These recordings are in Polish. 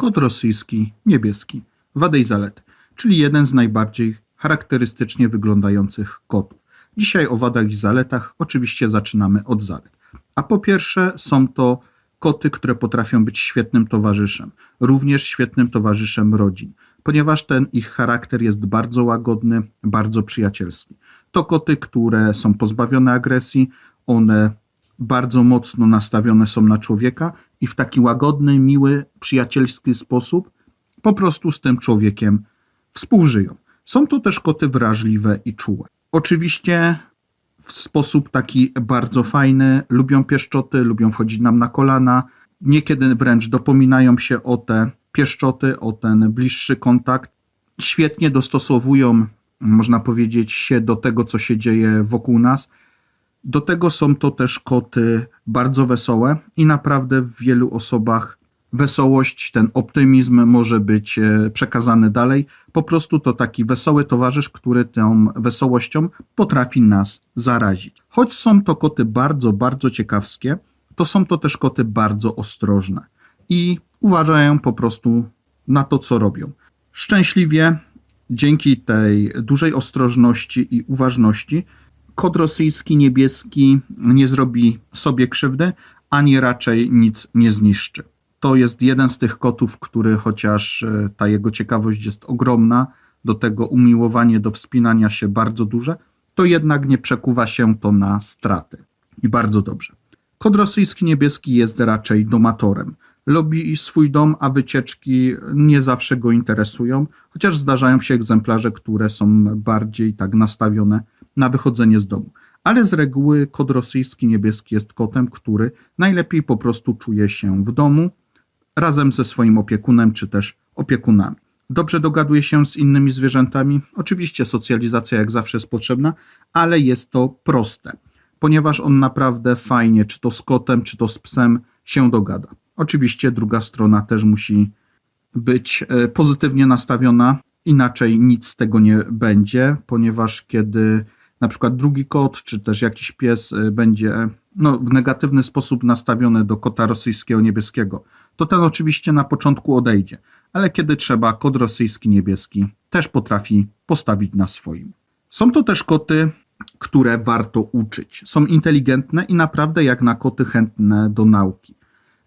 Kot rosyjski, niebieski. Wady i zalety, czyli jeden z najbardziej charakterystycznie wyglądających kotów. Dzisiaj o wadach i zaletach oczywiście zaczynamy od zalet. A po pierwsze są to koty, które potrafią być świetnym towarzyszem, również świetnym towarzyszem rodzin, ponieważ ten ich charakter jest bardzo łagodny, bardzo przyjacielski. To koty, które są pozbawione agresji, one bardzo mocno nastawione są na człowieka i w taki łagodny, miły, przyjacielski sposób po prostu z tym człowiekiem współżyją. Są to też koty wrażliwe i czułe. Oczywiście w sposób taki bardzo fajny, lubią pieszczoty, lubią wchodzić nam na kolana, niekiedy wręcz dopominają się o te pieszczoty, o ten bliższy kontakt. Świetnie dostosowują, można powiedzieć, się do tego, co się dzieje wokół nas. Do tego są to też koty bardzo wesołe i naprawdę w wielu osobach wesołość, ten optymizm może być e, przekazany dalej. Po prostu to taki wesoły towarzysz, który tą wesołością potrafi nas zarazić. Choć są to koty bardzo, bardzo ciekawskie, to są to też koty bardzo ostrożne i uważają po prostu na to, co robią. Szczęśliwie dzięki tej dużej ostrożności i uważności kot rosyjski niebieski nie zrobi sobie krzywdy, ani raczej nic nie zniszczy. To jest jeden z tych kotów, który chociaż e, ta jego ciekawość jest ogromna, do tego umiłowanie do wspinania się bardzo duże, to jednak nie przekuwa się to na straty. I bardzo dobrze. Kot rosyjski niebieski jest raczej domatorem. Lubi swój dom, a wycieczki nie zawsze go interesują, chociaż zdarzają się egzemplarze, które są bardziej tak nastawione na wychodzenie z domu. Ale z reguły kot rosyjski niebieski jest kotem, który najlepiej po prostu czuje się w domu razem ze swoim opiekunem czy też opiekunami. Dobrze dogaduje się z innymi zwierzętami. Oczywiście socjalizacja jak zawsze jest potrzebna, ale jest to proste, ponieważ on naprawdę fajnie, czy to z kotem, czy to z psem, się dogada. Oczywiście druga strona też musi być e, pozytywnie nastawiona, inaczej nic z tego nie będzie, ponieważ kiedy na przykład drugi kot, czy też jakiś pies e, będzie no, w negatywny sposób nastawiony do kota rosyjskiego niebieskiego, to ten oczywiście na początku odejdzie, ale kiedy trzeba, kot rosyjski niebieski też potrafi postawić na swoim. Są to też koty, które warto uczyć. Są inteligentne i naprawdę jak na koty chętne do nauki.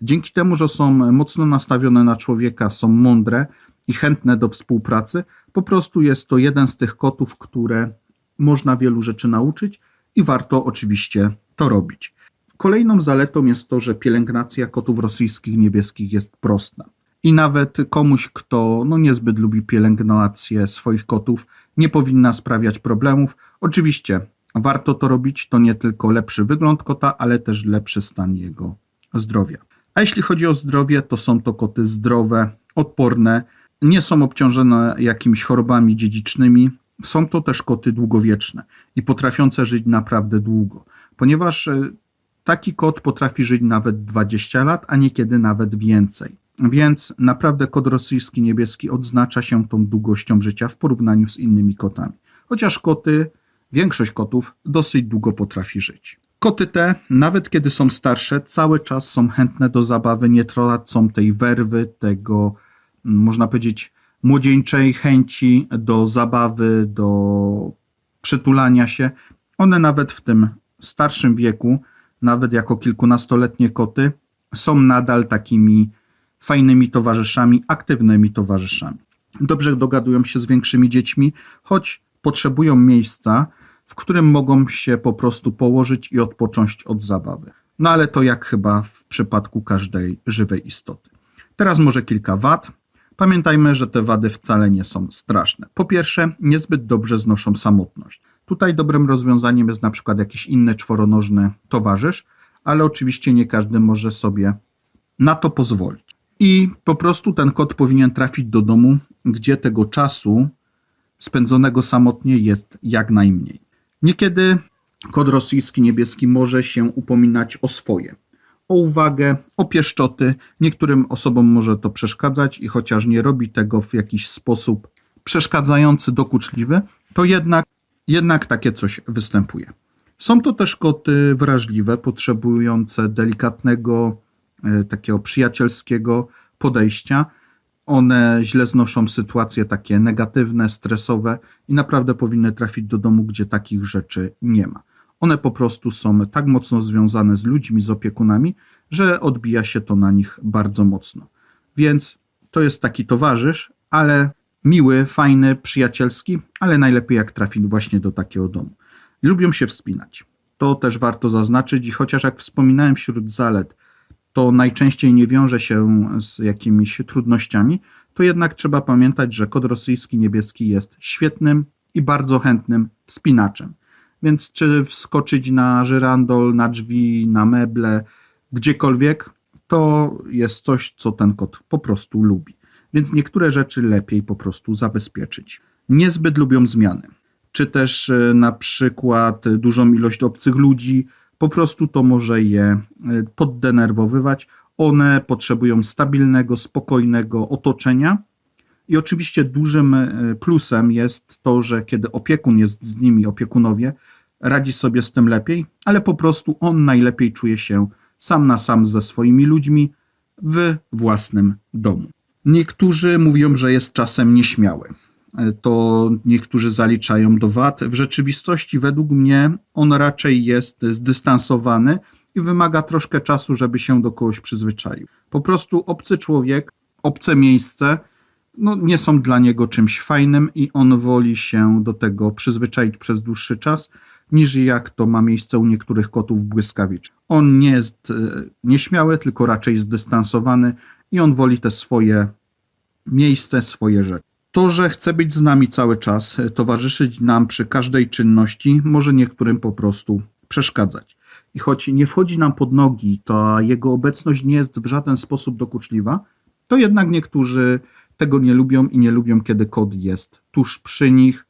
Dzięki temu, że są mocno nastawione na człowieka, są mądre i chętne do współpracy, po prostu jest to jeden z tych kotów, które można wielu rzeczy nauczyć i warto oczywiście to robić. Kolejną zaletą jest to, że pielęgnacja kotów rosyjskich niebieskich jest prosta. I nawet komuś, kto no niezbyt lubi pielęgnację swoich kotów, nie powinna sprawiać problemów. Oczywiście warto to robić, to nie tylko lepszy wygląd kota, ale też lepszy stan jego zdrowia. A jeśli chodzi o zdrowie, to są to koty zdrowe, odporne, nie są obciążone jakimiś chorobami dziedzicznymi. Są to też koty długowieczne i potrafiące żyć naprawdę długo, ponieważ e, taki kot potrafi żyć nawet 20 lat, a niekiedy nawet więcej. Więc naprawdę kot rosyjski niebieski odznacza się tą długością życia w porównaniu z innymi kotami. Chociaż koty, większość kotów dosyć długo potrafi żyć. Koty te, nawet kiedy są starsze, cały czas są chętne do zabawy, nie tracą tej werwy, tego, mm, można powiedzieć, młodzieńczej chęci do zabawy, do przytulania się. One nawet w tym starszym wieku, nawet jako kilkunastoletnie koty, są nadal takimi fajnymi towarzyszami, aktywnymi towarzyszami. Dobrze dogadują się z większymi dziećmi, choć potrzebują miejsca, w którym mogą się po prostu położyć i odpocząć od zabawy. No ale to jak chyba w przypadku każdej żywej istoty. Teraz może kilka wad. Pamiętajmy, że te wady wcale nie są straszne. Po pierwsze, niezbyt dobrze znoszą samotność. Tutaj dobrym rozwiązaniem jest na przykład jakiś inny czworonożny towarzysz, ale oczywiście nie każdy może sobie na to pozwolić. I po prostu ten kot powinien trafić do domu, gdzie tego czasu spędzonego samotnie jest jak najmniej. Niekiedy kot rosyjski niebieski może się upominać o swoje, o uwagę, o pieszczoty. Niektórym osobom może to przeszkadzać i chociaż nie robi tego w jakiś sposób przeszkadzający, dokuczliwy, to jednak, jednak takie coś występuje. Są to też koty wrażliwe, potrzebujące delikatnego, e, takiego przyjacielskiego podejścia. One źle znoszą sytuacje takie negatywne, stresowe i naprawdę powinny trafić do domu, gdzie takich rzeczy nie ma. One po prostu są tak mocno związane z ludźmi, z opiekunami, że odbija się to na nich bardzo mocno. Więc to jest taki towarzysz, ale miły, fajny, przyjacielski, ale najlepiej jak trafi właśnie do takiego domu. Lubią się wspinać. To też warto zaznaczyć i chociaż jak wspominałem wśród zalet, to najczęściej nie wiąże się z jakimiś trudnościami, to jednak trzeba pamiętać, że kod rosyjski niebieski jest świetnym i bardzo chętnym wspinaczem. Więc czy wskoczyć na żyrandol, na drzwi, na meble, gdziekolwiek, to jest coś, co ten kot po prostu lubi. Więc niektóre rzeczy lepiej po prostu zabezpieczyć. Niezbyt lubią zmiany, czy też e, na przykład dużą ilość obcych ludzi, po prostu to może je e, poddenerwowywać. One potrzebują stabilnego, spokojnego otoczenia. I oczywiście dużym e, plusem jest to, że kiedy opiekun jest z nimi, opiekunowie, radzi sobie z tym lepiej, ale po prostu on najlepiej czuje się sam na sam ze swoimi ludźmi w własnym domu. Niektórzy mówią, że jest czasem nieśmiały. E, To niektórzy zaliczają do wad. W rzeczywistości, według mnie, on raczej jest zdystansowany i wymaga troszkę czasu, żeby się do kogoś przyzwyczaił. Po prostu obcy człowiek, obce miejsce, no, nie są dla niego czymś fajnym i on woli się do tego przyzwyczaić przez dłuższy czas, niż jak to ma miejsce u niektórych kotów błyskawicznych. On nie jest e, nieśmiały, tylko raczej zdystansowany i on woli te swoje miejsce, swoje rzeczy. To, że chce być z nami cały czas, e, towarzyszyć nam przy każdej czynności, może niektórym po prostu przeszkadzać. I choć nie wchodzi nam pod nogi, to jego obecność nie jest w żaden sposób dokuczliwa, to jednak niektórzy tego nie lubią i nie lubią, kiedy kot jest tuż przy nich.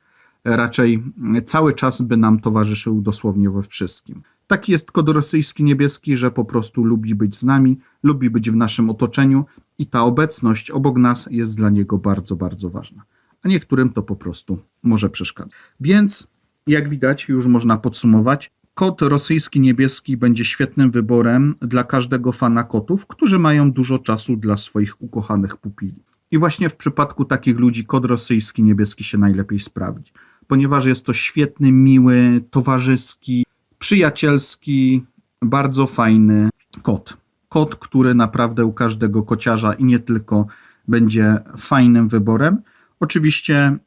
Raczej cały czas by nam towarzyszył dosłownie we wszystkim. Taki jest kod rosyjski niebieski, że po prostu lubi być z nami, lubi być w naszym otoczeniu i ta obecność obok nas jest dla niego bardzo, bardzo ważna. A niektórym to po prostu może przeszkadzać. Więc, jak widać, już można podsumować, kot rosyjski niebieski będzie świetnym wyborem dla każdego fana kotów, którzy mają dużo czasu dla swoich ukochanych pupili. I właśnie w przypadku takich ludzi kod rosyjski niebieski się najlepiej sprawdzi, ponieważ jest to świetny, miły, towarzyski, przyjacielski, bardzo fajny kot. Kot, który naprawdę u każdego kociarza i nie tylko będzie fajnym wyborem. Oczywiście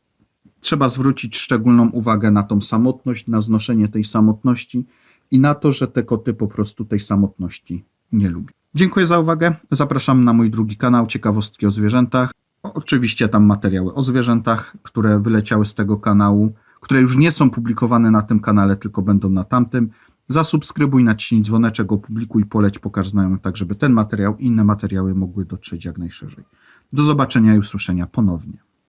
trzeba zwrócić szczególną uwagę na tą samotność, na znoszenie tej samotności i na to, że te koty po prostu tej samotności nie lubią. Dziękuję za uwagę. Zapraszam na mój drugi kanał Ciekawostki o zwierzętach. Oczywiście tam materiały o zwierzętach, które wyleciały z tego kanału, które już nie są publikowane na tym kanale, tylko będą na tamtym. Zasubskrybuj, naciśnij dzwoneczek, opublikuj, poleć, pokaż znajomym, tak żeby ten materiał i inne materiały mogły dotrzeć jak najszerzej. Do zobaczenia i usłyszenia ponownie.